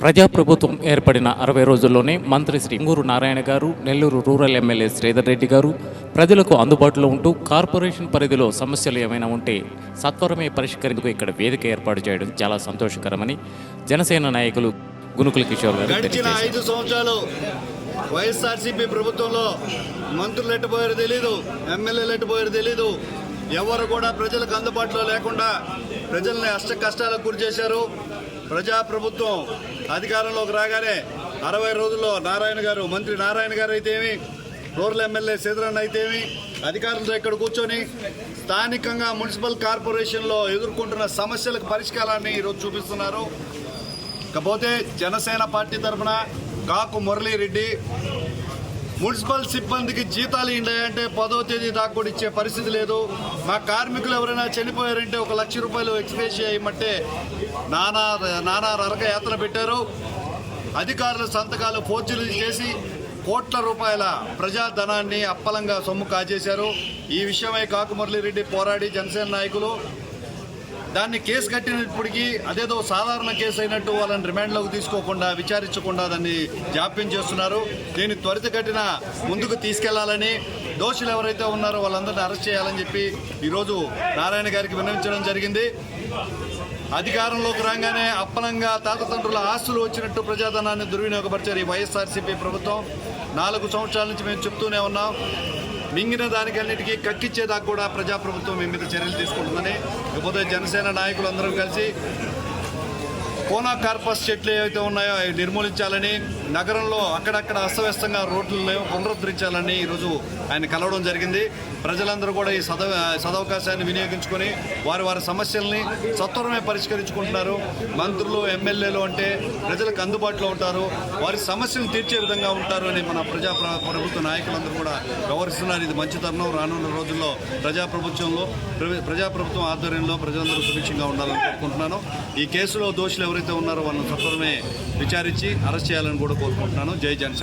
ప్రజాప్రభుత్వం ఏర్పడిన అరవై రోజుల్లోనే మంత్రి శ్రీ ఇంగూరు నారాయణ గారు నెల్లూరు రూరల్ ఎమ్మెల్యే శ్రీధర్ రెడ్డి గారు ప్రజలకు అందుబాటులో ఉంటూ కార్పొరేషన్ పరిధిలో సమస్యలు ఏమైనా ఉంటే సత్వరమే పరిష్కరించుకు ఇక్కడ వేదిక ఏర్పాటు చేయడం చాలా సంతోషకరమని జనసేన నాయకులు గునుకుల కిషోర్ గారు గడిచిన ఐదు సంవత్సరాలు వైఎస్ఆర్సీపీ ప్రభుత్వంలో మంత్రులు ఎట్టుపోయారు తెలీదు ఎమ్మెల్యేలు ఎట్టుపోయారు తెలీదు. ఎవరు కూడా ప్రజలకు అందుబాటులో లేకుండా ప్రజల్ని అష్ట కష్టాలకు గురి చేశారు. ప్రజా ప్రభుత్వం అధికారంలోకి రాగానే అరవై రోజుల్లో నారాయణ గారు మంత్రి నారాయణ గారు అయితేమి రూరల్ ఎమ్మెల్యే సీతారాయణ అయితేమి అధికారులతో ఇక్కడ కూర్చొని స్థానికంగా మున్సిపల్ కార్పొరేషన్లో ఎదుర్కొంటున్న సమస్యలకు పరిష్కారాన్ని ఈరోజు చూపిస్తున్నారు. ఇకపోతే జనసేన పార్టీ తరఫున కాకు మురళీరెడ్డి మున్సిపల్ సిబ్బందికి జీతాలు ఇండాయంటే పదో తేదీ దాకా కూడా ఇచ్చే పరిస్థితి లేదు. మా కార్మికులు ఎవరైనా చనిపోయారంటే ఒక లక్ష రూపాయలు ఎక్స్ప్రెస్ చేయమంటే నానా నానా నరక యాత్ర పెట్టారు. అధికారుల సంతకాలు ఫోర్జులు చేసి కోట్ల రూపాయల ప్రజాధనాన్ని అప్పలంగా సొమ్ము కాజేశారు. ఈ విషయమై కాకుమురళీరెడ్డి పోరాడి జనసేన నాయకులు దాన్ని కేసు కట్టినప్పటికీ అదేదో సాధారణ కేసు అయినట్టు వాళ్ళని రిమాండ్లోకి తీసుకోకుండా విచారించకుండా దాన్ని జాప్యం చేస్తున్నారు. దీన్ని త్వరితగతిన ముందుకు తీసుకెళ్ళాలని దోషులు ఎవరైతే ఉన్నారో వాళ్ళందరినీ అరెస్ట్ చేయాలని చెప్పి ఈరోజు నారాయణ గారికి విన్నవించడం జరిగింది. అధికారంలోకి రాగానే అప్పనంగా తాతతండ్రుల ఆస్తులు వచ్చినట్టు ప్రజాధనాన్ని దుర్వినియోగపరిచారు ఈ వైఎస్ఆర్సీపీ ప్రభుత్వం. నాలుగు సంవత్సరాల నుంచి మేము చెప్తూనే ఉన్నాం. మింగిన దానికన్నిటికీ కక్కిచ్చేదాకా కూడా ప్రజాప్రభుత్వం మీ మీద చర్యలు తీసుకుంటుందని ఇకపోతే జనసేన నాయకులందరూ కలిసి కోనా కార్పస్ చెట్లు ఏవైతే ఉన్నాయో అవి నిర్మూలించాలని నగరంలో అక్కడక్కడ అస్తవ్యస్తంగా రోడ్లను పునరుద్ధరించాలని ఈరోజు ఆయన కలవడం జరిగింది. ప్రజలందరూ కూడా ఈ సద సదవకాశాన్ని వినియోగించుకొని వారి వారి సమస్యల్ని సత్వరమే పరిష్కరించుకుంటున్నారు. మంత్రులు ఎమ్మెల్యేలు అంటే ప్రజలకు అందుబాటులో ఉంటారు. వారి సమస్యలు తీర్చే విధంగా ఉంటారు అని మన ప్రజా ప్రభుత్వ నాయకులందరూ కూడా వ్యవహరిస్తున్నారు. ఇది మంచి తరుణం రానున్న రోజుల్లో ప్రజాప్రభుత్వంలో ప్ర- ప్రజాప్రభుత్వం ఆధ్వర్యంలో ప్రజలందరూ సుభిక్షంగా ఉండాలని కోరుకుంటున్నాను. ఈ కేసులో దోషులు ఎవరైతే ఉన్నారో వాళ్ళని సత్వరమే విచారించి అరెస్ట్ చేయాలని కూడా కోరుకుంటున్నాను. జై జనసేన.